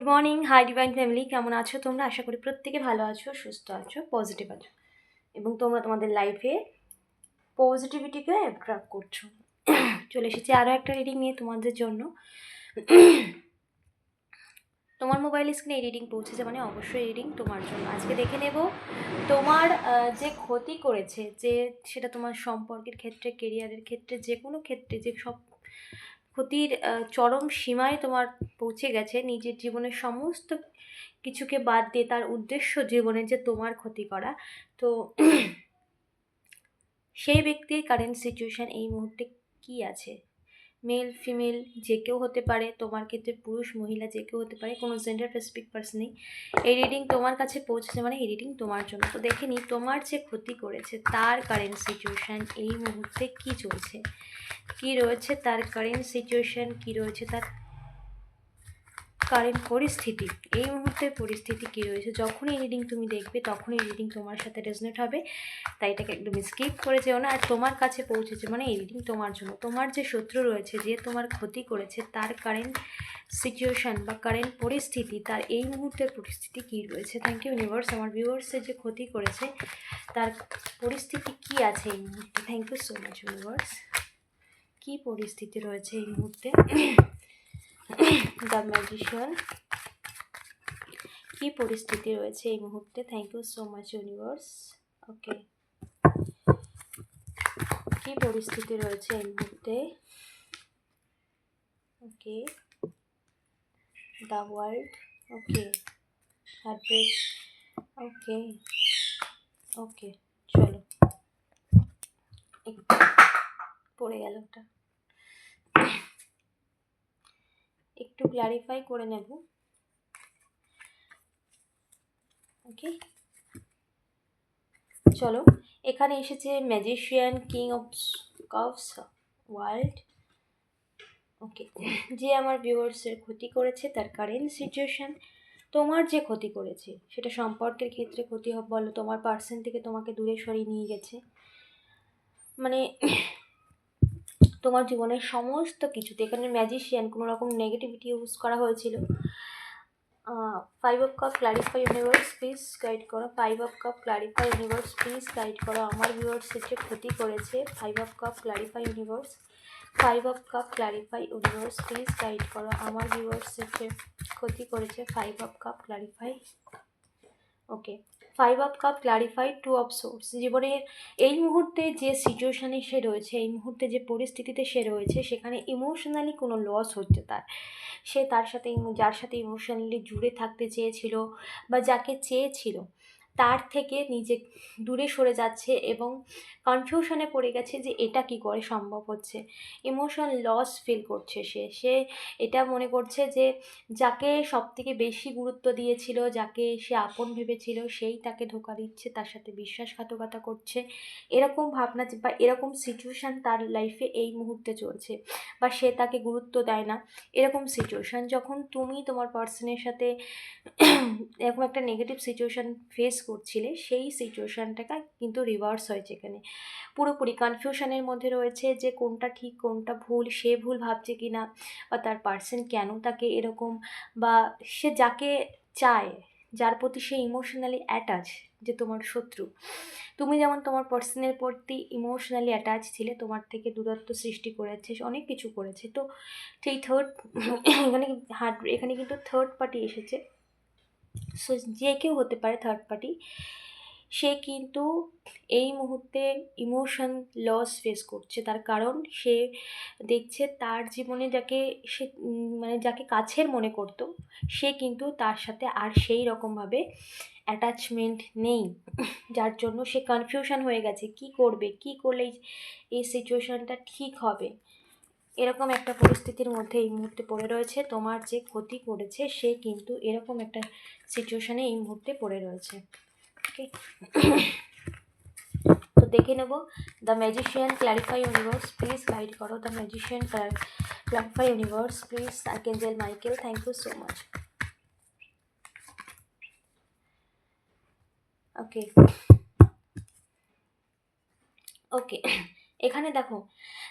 Good morning hi divine family কেমন আছো তোমরা? আশা করি প্রত্যেকে ভালো আছো, সুস্থ আছো পজিটিভ আছো। এবং তোমরা তোমাদের লাইফে পজিটিভিটিকে অ্যাট্রাক্ট করছ। চলে এসেছি আরও একটা রিডিং নিয়ে তোমাদের জন্য। তোমার মোবাইল স্ক্রিনে এই রিডিং পৌঁছেছে মানে অবশ্যই রিডিং তোমার জন্য। আজকে দেখে নেব তোমার যে ক্ষতি করেছে, যে সেটা তোমার সম্পর্কের ক্ষেত্রে কেরিয়ারের ক্ষেত্রে যে কোনো ক্ষেত্রে, যে সব ক্ষতির চরম সীমায় তোমার পৌঁছে গেছে নিজের জীবনের সমস্ত কিছুকে বাদ দিয়ে তার উদ্দেশ্য জীবনে যে তোমার ক্ষতি করা। তো সেই ব্যক্তির কারেন্ট সিচুয়েশান এই মুহূর্তে কি আছে? মেল ফিমেল যে কেউ হতে পারে, তোমার ক্ষেত্রে পুরুষ, মহিলা, যে কেউ হতে পারে, কোনো জেন্ডার স্পেসিফিক পার্সন নেই। এই রিডিং তোমার কাছে পৌঁছেছে মানে এই রিডিং তোমার জন্য। তো দেখে নি তোমার যে ক্ষতি করেছে, তার কারেন্ট সিচুয়েশান এই মুহূর্তে কি চলছে? কি রয়েছে তার কারেন্ট সিচুয়েশান কি রয়েছে তার কারেন্ট পরিস্থিতি। এই মুহূর্তের পরিস্থিতি কি রয়েছে? যখনই রিডিং তুমি দেখবে, তখনই রিডিং তোমার সাথে রেজনেট হবে। তাই এটাকে একদম স্কিপ করে যেও না। আর তোমার কাছে পৌঁছেছে মানে এই রিডিং তোমার জন্য। তোমার যে শত্রু রয়েছে, যে তোমার ক্ষতি করেছে, তার কারেন্ট সিচুয়েশান বা কারেন্ট পরিস্থিতি, তার এই মুহূর্তের পরিস্থিতি কি রয়েছে? থ্যাংক ইউ ইউনিভার্স আমার ভিউয়ার্সের যে ক্ষতি করেছে, তার পরিস্থিতি কি আছে এই মুহূর্তে? Thank you so much universe কী পরিস্থিতি রয়েছে এই মুহূর্তে? দ্য ম্যাজিশিয়ান কি পরিস্থিতি রয়েছে এই মুহূর্তে? Thank you so much universe okay কি পরিস্থিতি রয়েছে এই মুহূর্তে? Okay the world okay heartbreak okay okay চলো। পড়ে গেল ওটা। একটু ক্লারিফাই করে নেব। ওকে চলো, এখানে এসেছে magician king of cups world okay যে আমার ভিউয়ার্সের ক্ষতি করেছে, তার কারেন্ট সিচুয়েশান তোমার যে ক্ষতি করেছে, সেটা সম্পর্কের ক্ষেত্রে ক্ষতি বলো তোমার পার্সন থেকে তোমাকে দূরে সরিয়ে নিয়ে গেছে। মানে তোমার জীবনের সমস্ত কিছুতে এখানে ম্যাজিশিয়ান কোনো রকম নেগেটিভিটি ইউজ করা হয়েছিল। Five of cup clarify universe please guide করো। Five of cup clarify universe please guide করো। আমার ভিউয়ার্সের যে ক্ষতি করেছে five of cup clarify universe five of cup clarify universe please guide করো। আমার ভিউয়ার্সের যে ক্ষতি করেছে five of cup clarify okay five of cup clarified two of swords জীবনের এই মুহূর্তে যে সিচুয়েশানে সে রয়েছে, এই মুহূর্তে যে পরিস্থিতিতে সে রয়েছে, সেখানে ইমোশনালি কোনো লস হচ্ছে তার। সে তার সাথে, যার সাথে ইমোশনালি জুড়ে থাকতে চেয়েছিল বা যাকে চেয়েছিল তার থেকে নিজে দূরে সরে যাচ্ছে এবং কনফিউশনে পড়ে গেছে যে এটা কি করে সম্ভব হচ্ছে। ইমোশন লস ফিল করছে সে। সে এটা মনে করছে যে যাকে সবথেকে বেশি গুরুত্ব দিয়েছিল, যাকে সে আপন ভেবেছিল, সেই তাকে ধোকা দিচ্ছে, তার সাথে বিশ্বাসঘাতকতা করছে। এরকম ভাবনা বা এরকম সিচুয়েশান তার লাইফে এই মুহূর্তে চলছে বা সে তাকে গুরুত্ব দেয় না। এরকম সিচুয়েশান যখন তুমি তোমার পার্সনের সাথে এরকম একটা নেগেটিভ সিচুয়েশান ফেস করছিলে, সেই সিচুয়েশানটাকে কিন্তু রিভার্স হয়েছে এখানে। পুরোপুরি কনফিউশনের মধ্যে রয়েছে যে কোনটা ঠিক, কোনটা ভুল, সে ভুল ভাবছে কি না বা তার পার্সন কেন তাকে এরকম, বা সে যাকে চায়, যার প্রতি সে ইমোশনালি অ্যাটাচ যে তোমার শত্রু। তুমি যেমন তোমার পার্সনের প্রতি ইমোশনালি অ্যাটাচ ছিলে, তোমার থেকে দূরত্ব সৃষ্টি করেছে, অনেক কিছু করেছে। তো সেই থার্ড এখানে হার্ড এখানে কিন্তু থার্ড পার্টি এসেছে। সো যে কেউ হতে পারে থার্ড পার্টি সে কিন্তু এই মুহূর্তে ইমোশন লস ফেস করছে। তার কারণ সে দেখছে তার জীবনে যাকে সে মানে যাকে কাছের মনে করতো, সে কিন্তু তার সাথে আর সেই রকমভাবে অ্যাটাচমেন্ট নেই। যার জন্য সে কনফিউশন হয়ে গেছে, কি করবে, কি করলে এই- সিচুয়েশানটা ঠিক হবে? এরকম একটা পরিস্থিতির মধ্যে এই মুহূর্তে পড়ে রয়েছে। তোমার যে ক্ষতি করেছে, সে কিন্তু এরকম একটা সিচুয়েশনে এই মুহূর্তে পড়ে রয়েছে। ওকে তো দেখে নেব। The magician clarify universe please guide করো। The magician clarify universe please archangel Michael thank you so much okay okay এখানে দেখো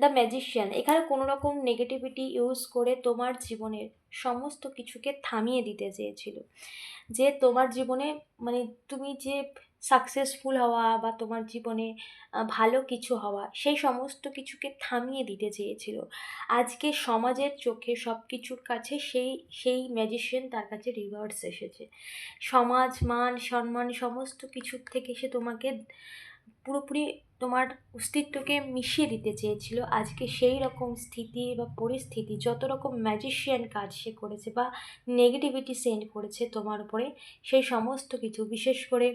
দ্য ম্যাজিশিয়ান এখানে কোনো রকম নেগেটিভিটি ইউজ করে তোমার জীবনের সমস্ত কিছুকে থামিয়ে দিতে চেয়েছিল। যে তোমার জীবনে মানে তুমি যে সাকসেসফুল হওয়া বা তোমার জীবনে ভালো কিছু হওয়া, সেই সমস্ত কিছুকে থামিয়ে দিতে চেয়েছিল। আজকে সমাজের চোখে সব কিছুর কাছে সেই সেই ম্যাজিশিয়ান তার কাছে রিভার্স এসেছে। সমাজ, মান, সম্মান, সমস্ত কিছুর থেকে সে তোমাকে পুরোপুরি তোমার অস্তিত্বকে মিশিয়ে দিতে চেয়েছিল। আজকে সেই রকম স্থিতি বা পরিস্থিতি, যত রকম ম্যাজিশিয়ান কাজ সে করেছে বা নেগেটিভিটি সেন্ড করেছে তোমার উপরে, সেই সমস্ত কিছু, বিশেষ করে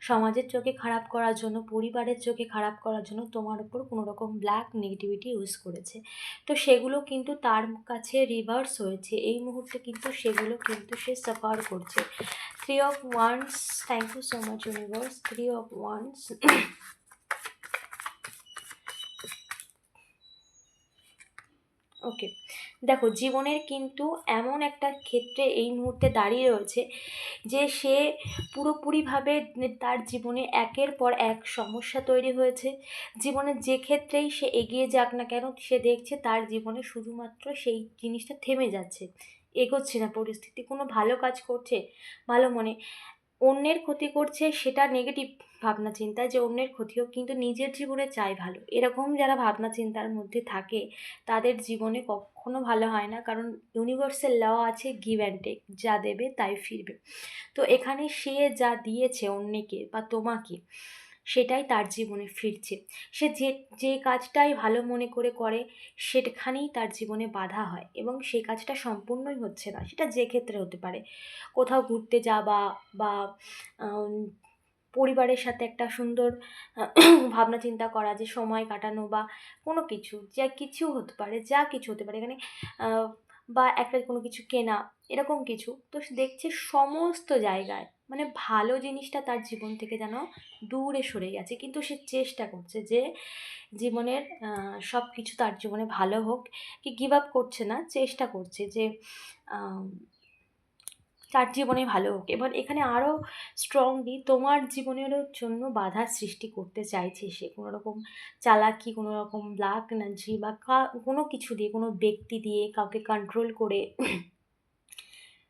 সমাজের চোখে খারাপ করার জন্য, পরিবারের চোখে খারাপ করার জন্য তোমার উপর কোনো রকম ব্ল্যাক নেগেটিভিটি ইউজ করেছে। তো সেগুলো কিন্তু তার কাছে রিভার্স হয়েছে। এই মুহূর্তে কিন্তু সেগুলো কিন্তু সে সাফার করছে। Three of wands thank you so much universe three of wands okay দেখো, জীবনের কিন্তু এমন একটা ক্ষেত্রে এই মুহূর্তে দাঁড়িয়ে রয়েছে যে সে পুরোপুরিভাবে তার জীবনে একের পর এক সমস্যা তৈরি হয়েছে। জীবনের যে ক্ষেত্রেই সে এগিয়ে যাক না কেন, সে দেখছে তার জীবনে শুধুমাত্র সেই জিনিসটা থেমে যাচ্ছে। এগোচ্ছে না, পরিস্থিতি কোনো ভালো কাজ করছে, ভালো মনে। অন্যের ক্ষতি করছে, সেটা নেগেটিভ ভাবনা চিন্তা যে অন্যের ক্ষতি হোক কিন্তু নিজের জীবনে চাই ভালো। এরকম যারা ভাবনা চিন্তার মধ্যে থাকে, তাদের জীবনে কখনো ভালো হয় না। কারণ ইউনিভার্সাল ল আছে গিভ অ্যান্ড টেক যা দেবে তাই ফিরবে। তো এখানে সে যা দিয়েছে অন্যকে বা তোমাকে, সেটাই তার জীবনে ফিরছে। সে যে যে কাজটাই ভালো মনে করে করে, সেখানেই তার জীবনে বাধা হয় এবং সেই কাজটা সম্পূর্ণই হচ্ছে না। সেটা যে ক্ষেত্রে হতে পারে। কোথাও ঘুরতে যাওয়া বা পরিবারের সাথে একটা সুন্দর ভাবনা চিন্তা করা, যে সময় কাটানো বা কোনো কিছু, যা কিছু হতে পারে, যা কিছু হতে পারে, এখানে বা একটা কোনো কিছু কেনা, এরকম কিছু, তো দেখছে সমস্ত জায়গায় মানে ভালো জিনিসটা তার জীবন থেকে যেন দূরে সরে গেছে। কিন্তু সে চেষ্টা করছে যে জীবনের সব কিছু তার জীবনে ভালো হোক, কি গিভ আপ করছে না, চেষ্টা করছে যে তার জীবনে ভালো হোক। এবার এখানে আরও স্ট্রংলি তোমার জীবনের জন্য বাধা সৃষ্টি করতে চাইছে সে। কোনো রকম চালাকি কোনো রকম ব্লাক এনার্জি বা কোনো কিছু দিয়ে, কোনো ব্যক্তি দিয়ে কাউকে কন্ট্রোল করে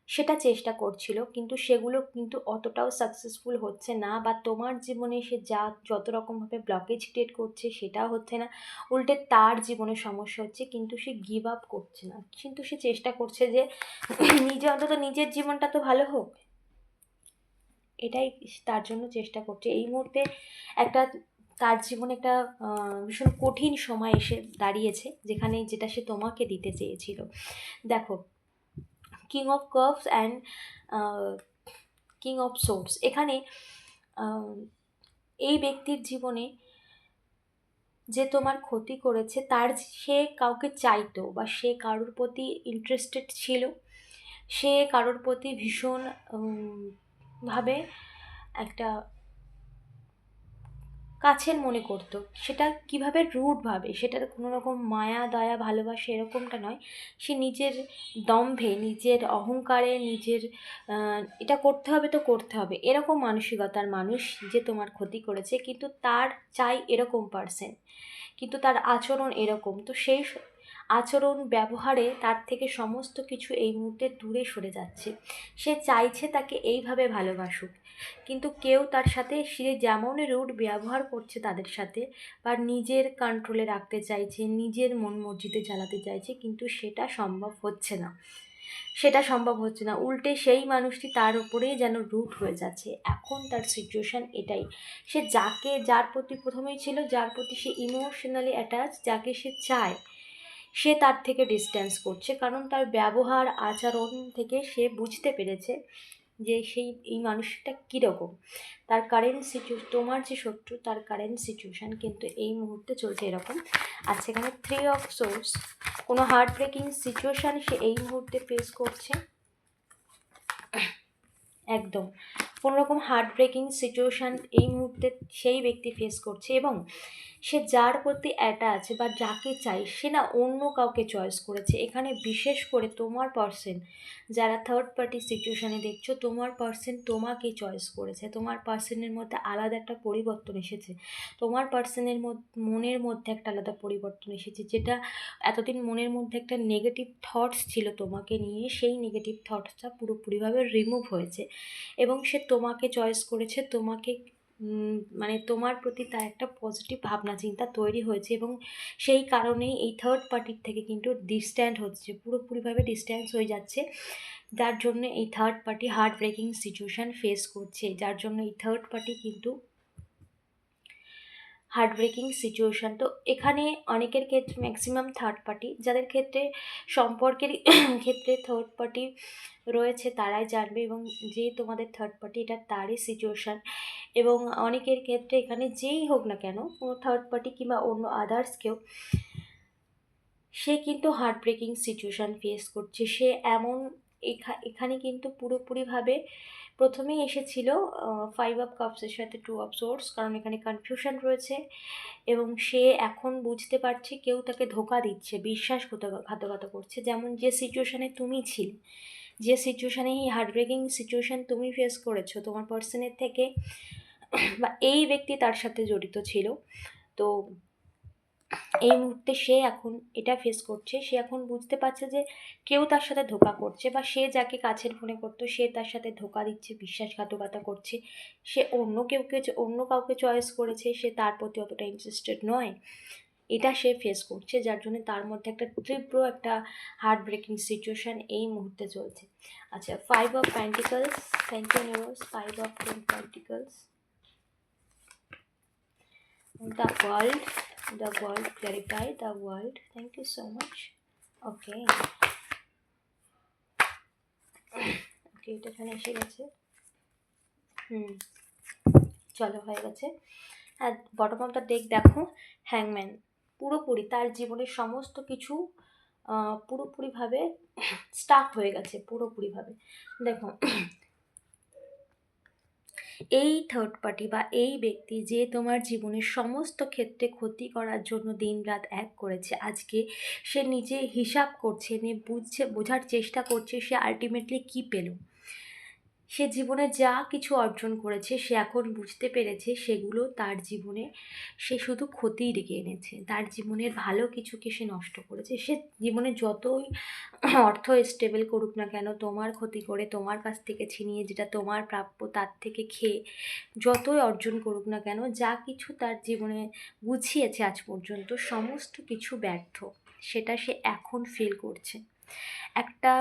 সেটা চেষ্টা করছিল, কিন্তু সেগুলো কিন্তু অতটাও সাকসেসফুল হচ্ছে না বা তোমার জীবনে সে যা যত রকমভাবে ব্লকেজ ক্রিয়েট করছে সেটাও হচ্ছে না। উল্টে তার জীবনে সমস্যা হচ্ছে, কিন্তু সে গিভ আপ করছে না। কিন্তু সে চেষ্টা করছে যে নিজে অন্তত নিজের জীবনটা তো ভালো হোক। এটাই তার জন্য চেষ্টা করছে। এই মুহূর্তে একটা তার জীবনে একটা ভীষণ কঠিন সময় এসে দাঁড়িয়েছে, যেখানে যেটা সে তোমাকে দিতে চেয়েছিল। দেখো king of cups and king of swords এখানে এই ব্যক্তির জীবনে যে তোমার ক্ষতি করেছে, তার সে কাউকে চাইতো বা সে কারোর প্রতি ইন্টারেস্টেড ছিল। সে কারোর প্রতি ভীষণ ভাবে একটা কাছের মনে করতো। সেটা কীভাবে রুটভাবে সেটার কোনো রকম মায়া, দয়া, ভালোবাসা এরকমটা নয়। সে নিজের দম্ভে, নিজের অহংকারে, নিজের এটা করতে হবে তো করতে হবে। এরকম মানসিকতার মানুষ যে তোমার ক্ষতি করেছে, কিন্তু তার চাই এরকম পার্সেন কিন্তু তার আচরণ এরকম। তো সেই আচরণ ব্যবহারে তার থেকে সমস্ত কিছু এই মুহূর্তে দূরে সরে যাচ্ছে। সে চাইছে তাকে এইভাবে ভালোবাসুক, কিন্তু কেউ তার সাথে সে যেমন রুট ব্যবহার করছে তাদের সাথে বা নিজের কন্ট্রোলে রাখতে চাইছে, নিজের মন মর্জিতে চালাতে চাইছে, কিন্তু সেটা সম্ভব হচ্ছে না। সেটা সম্ভব হচ্ছে না। উল্টে সেই মানুষটি তার উপরেই যেন রুট হয়ে যাচ্ছে। এখন তার সিচুয়েশান এটাই। সে যাকে, যার প্রতি প্রথমেই ছিল, যার প্রতি সে ইমোশনালি অ্যাটাচ যাকে সে চায় সে তার থেকে ডিস্ট্যান্স করছে। কারণ তার ব্যবহার, আচরণ থেকে সে বুঝতে পেরেছে যে সেই, এই মানুষটা কীরকম। তার কারেন্ট সিচুয়েশন তোমার যে শত্রু, তার কারেন্ট সিচুয়েশান কিন্তু এই মুহূর্তে চলছে এরকম। আর সেখানে থ্রি অফ সোর্স কোনো হার্ট ব্রেকিং সিচুয়েশান সে এই মুহূর্তে ফেস করছে। একদম। কোনো রকম হার্ট ব্রেকিং সিচুয়েশান এই মুহূর্তে সেই ব্যক্তি ফেস করছে এবং সে যার প্রতি অ্যাটাচ বা যাকে চাই সে না অন্য কাউকে চয়েস করেছে। এখানে বিশেষ করে তোমার পার্সন যারা থার্ড পার্টি সিচুয়েশানে দেখছ, তোমার পার্সন তোমাকে চয়েস করেছে। তোমার পার্সনের মধ্যে আলাদা একটা পরিবর্তন এসেছে। তোমার পার্সনের মনের মধ্যে একটা আলাদা পরিবর্তন এসেছে। যেটা এতদিন মনের মধ্যে একটা নেগেটিভ থটস ছিল তোমাকে নিয়ে, সেই নেগেটিভ থটসটা পুরোপুরিভাবে রিমুভ হয়েছে। এবং সে তোমাকে চয়েস করেছে, তোমাকে মানে তোমার প্রতি তার একটা পজিটিভ ভাবনা, চিন্তা তৈরি হয়েছে এবং সেই কারণেই এই থার্ড পার্টির থেকে কিন্তু ডিস্ট্যান্ট হচ্ছে, পুরোপুরিভাবে ডিস্ট্যান্স হয়ে যাচ্ছে। যার জন্য এই third party heart breaking situation face করছে, যার জন্য এই থার্ড পার্টি কিন্তু হার্ট ব্রেকিং সিচুয়েশান তো এখানে অনেকের ক্ষেত্রে ম্যাক্সিমাম থার্ড পার্টি যাদের ক্ষেত্রে সম্পর্কের ক্ষেত্রে থার্ড পার্টি রয়েছে তারাই জানবে এবং যে তোমাদের থার্ড পার্টি এটা তারই সিচুয়েশান এবং অনেকের ক্ষেত্রে এখানে যেই হোক না কেন, কোনো থার্ড পার্টি কিংবা অন্য আদার্স কেউ সে কিন্তু হার্ট ব্রেকিং সিচুয়েশান ফেস করছে। সে এমন, এখা, এখানে কিন্তু পুরোপুরিভাবে প্রথমেই এসেছিল ফাইভ অফ কাপসের সাথে টু অফ সোর্স কারণ এখানে কনফিউশন রয়েছে এবং সে এখন বুঝতে পারছে কেউ তাকে ধোকা দিচ্ছে বিশ্বাস বিশ্বাসঘাতকতা করছে। যেমন যে সিচুয়েশানে তুমি ছিলে, যে সিচুয়েশানে এই হার্ট ব্রেকিং সিচুয়েশান তুমি ফেস করেছ, তোমার পার্সনের থেকে বা এই ব্যক্তি তার সাথে জড়িত ছিল। তো এই মুহূর্তে সে এখন এটা ফেস করছে। সে এখন বুঝতে পারছে যে কেউ তার সাথে ধোকা করছে বা সে যাকে কাছের মনে করতো, সে তার সাথে ধোকা দিচ্ছে, বিশ্বাসঘাতকতা করছে। সে অন্য কেউকে অন্য কাউকে চয়েস করেছে, সে তার প্রতি অতটা ইন্টারেস্টেড নয়। এটা সে ফেস করছে, যার জন্য তার মধ্যে একটা তীব্র একটা হার্ট ব্রেকিং সিচুয়েশান এই মুহূর্তে চলছে। আচ্ছা five of pentacles thank you news five of pentacles the world the world clarify the world thank you so much. Okay. Okay এটা এখানে এসে গেছে। হুম। চলো, হয়ে গেছে। হ্যাঁ বটম অফ দ্য ডেক দেখো হ্যাংম্যান পুরোপুরি তার জীবনের সমস্ত কিছু পুরোপুরিভাবে স্টাক হয়ে গেছে, পুরোপুরিভাবে। দেখো এই থার্ড পার্টি বা এই ব্যক্তি যে তোমার জীবনের সমস্ত ক্ষেত্রে ক্ষতি করার জন্য দিন রাত এক করেছে, আজকে সে নিজে হিসাব করছে, নিয়ে বুঝছে, বোঝার চেষ্টা করছে, সে আলটিমেটলি কী পেল? সে জীবনে যা কিছু অর্জন করেছে, সে এখন বুঝতে পেরেছে সেগুলো তার জীবনে সে শুধু ক্ষতিই ডেকে এনেছে। তার জীবনের ভালো কিছুকে সে নষ্ট করেছে। সে জীবনে যতই অর্থ স্টেবল করুক না কেন, তোমার ক্ষতি করে, তোমার কাছ থেকে ছিনিয়ে যেটা তোমার প্রাপ্য, তার থেকে খেয়ে যতই অর্জন করুক না কেন, যা কিছু তার জীবনে গুছিয়েছে আজ পর্যন্ত, সমস্ত কিছু ব্যর্থ। সেটা সে এখন ফিল করছে। একটা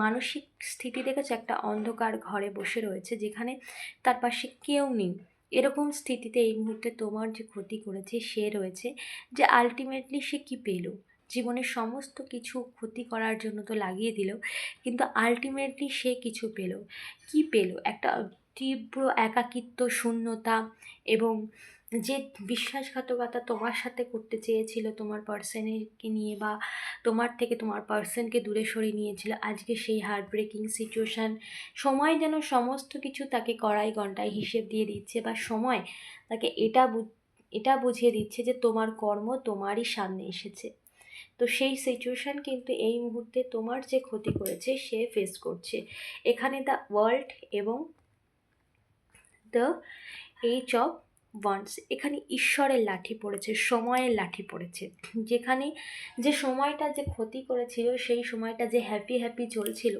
মানসিক স্থিতি দেখেছে? একটা অন্ধকার ঘরে বসে রয়েছে যেখানে তার পাশে কেউ নেই। এরকম স্থিতিতে এই মুহূর্তে তোমার যে ক্ষতি করেছে সে রয়েছে যে আলটিমেটলি সে কী পেল? জীবনের সমস্ত কিছু ক্ষতি করার জন্য তো লাগিয়ে দিল, কিন্তু আলটিমেটলি সে কিছু পেল। কি পেল? একটা তীব্র একাকিত্ব, শূন্যতা এবং যে বিশ্বাসঘাতকতা তোমার সাথে করতে চেয়েছিল তোমার পার্সনকে নিয়ে বা তোমার থেকে তোমার পার্সনকে দূরে সরিয়ে নিয়েছিল, আজকে সেই হার্ট ব্রেকিং সিচুয়েশান সময় যেন সমস্ত কিছু তাকে কড়াই ঘন্টায় হিসেব দিয়ে দিচ্ছে বা সময় তাকে এটা এটা বুঝিয়ে দিচ্ছে যে তোমার কর্ম তোমারই সামনে এসেছে। তো সেই সিচুয়েশান কিন্তু এই মুহূর্তে তোমার যে ক্ষতি করেছে সে ফেস করছে। এখানে দ্য ওয়ার্ল্ড এবং দ্য এইচ অফ ওয়ান্স এখানে ঈশ্বরের লাঠি পড়েছে, সময়ের লাঠি পড়েছে। যেখানে যে সময়টা যে ক্ষতি করেছিল, সেই সময়টা যে হ্যাপি হ্যাপি চলছিল,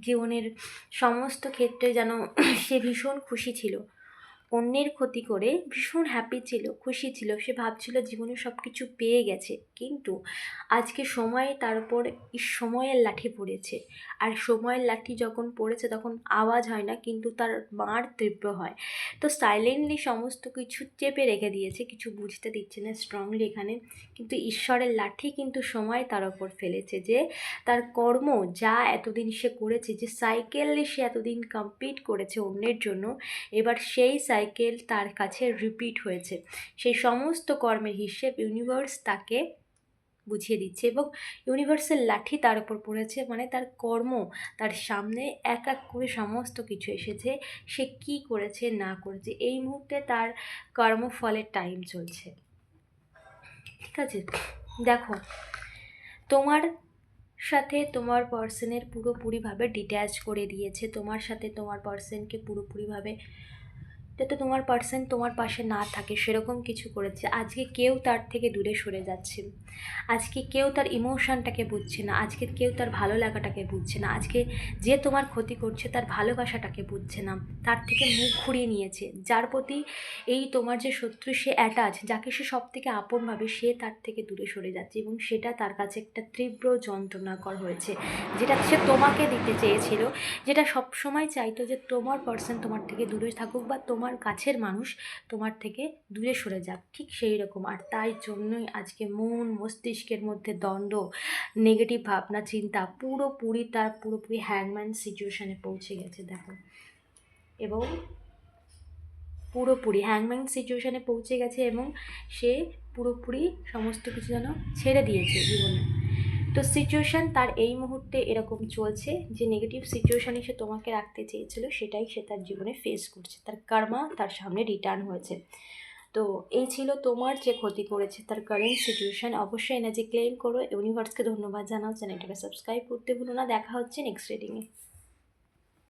জীবনের সমস্ত ক্ষেত্রে যেন সে ভীষণ খুশি ছিল। অন্যের ক্ষতি করে ভীষণ হ্যাপি ছিল, খুশি ছিল। সে ভাবছিল জীবনে সব কিছু পেয়ে গেছে। কিন্তু আজকে সময়ে তার উপর সময়ের লাঠি পড়েছে। আর সময়ের লাঠি যখন পড়েছে তখন আওয়াজ হয় না, কিন্তু তার মার তীব্র হয়। তো সাইলেন্টলি সমস্ত কিছু চেপে রেখে দিয়েছে, কিছু বুঝতে দিচ্ছে না স্ট্রংলি এখানে। কিন্তু ঈশ্বরের লাঠি কিন্তু সময় তার ওপর ফেলেছে যে তার কর্ম যা এতদিন সে করেছে, যে সাইকেলে সে এতদিন কমপ্লিট করেছে অন্যের জন্য, এবার সেই সাইকেল তার কাছে রিপিট হয়েছে। সেই সমস্ত কর্মের হিসেব ইউনিভার্স তাকে বুঝিয়ে দিচ্ছে এবং ইউনিভার্সের লাঠি তার উপর পড়েছে মানে তার কর্ম, তার সামনে এক এক করে সমস্ত কিছু এসেছে, সে কি করেছে, না করেছে, এই মুহূর্তে তার কর্মফলের টাইম চলছে। ঠিক আছে? দেখো, তোমার সাথে তোমার পার্সনের পুরোপুরিভাবে ডিট্যাচ করে দিয়েছে, তোমার সাথে তোমার পার্সনকে পুরোপুরিভাবে যাতে তোমার পার্সন তোমার পাশে না থাকে, সেরকম কিছু করেছে। আজকে কেউ তার থেকে দূরে সরে যাচ্ছে আজকে কেউ তার ইমোশনটাকে বুঝছে না। আজকে কেউ তার ভালো লাগাটাকে বুঝছে না। আজকে যে তোমার ক্ষতি করছে, তার ভালোবাসাটাকে বুঝছে না। তার থেকে মুখ ঘুরিয়ে নিয়েছে। যার প্রতি এই তোমার যে শত্রু, সে অ্যাটাচ যাকে সে সব থেকে আপন ভাবে, সে তার থেকে দূরে সরে যাচ্ছে এবং সেটা তার কাছে একটা তীব্র যন্ত্রণাকর হয়েছে, যেটা সে তোমাকে দিতে চেয়েছিল, যেটা সব সময় চাইতো যে তোমার পার্সন তোমার থেকে দূরে থাকুক বা তোমার কাছের মানুষ তোমার থেকে দূরে সরে যাক। ঠিক সেই রকম। আর তাই জন্যই আজকে মন মস্তিষ্কের মধ্যে দ্বন্দ্ব নেগেটিভ ভাবনা, চিন্তা পুরোপুরি তার পুরোপুরি হ্যাংম্যান সিচুয়েশানে পৌঁছে গেছে, দেখো। এবং পুরোপুরি হ্যাংম্যান সিচুয়েশানে পৌঁছে গেছে এবং সে পুরোপুরি সমস্ত কিছু যেন ছেড়ে দিয়েছে জীবনে। তো সিচুয়েশান তার এই মুহূর্তে এরকম চলছে যে নেগেটিভ সিচুয়েশান সে তোমাকে রাখতে চেয়েছিল, সেটাই সে তার জীবনে ফেস করছে। তার কর্মা তার সামনে রিটার্ন হয়েছে। তো এই ছিল তোমার যে ক্ষতি করেছে তার কারেন্ট সিচুয়েশান অবশ্যই এনার্জি ক্লেম করো। ইউনিভার্সকে ধন্যবাদ জানাও। চ্যানেলটাকে সাবস্ক্রাইব করতে ভুলো না। দেখা হচ্ছে নেক্সট রিডিংয়ে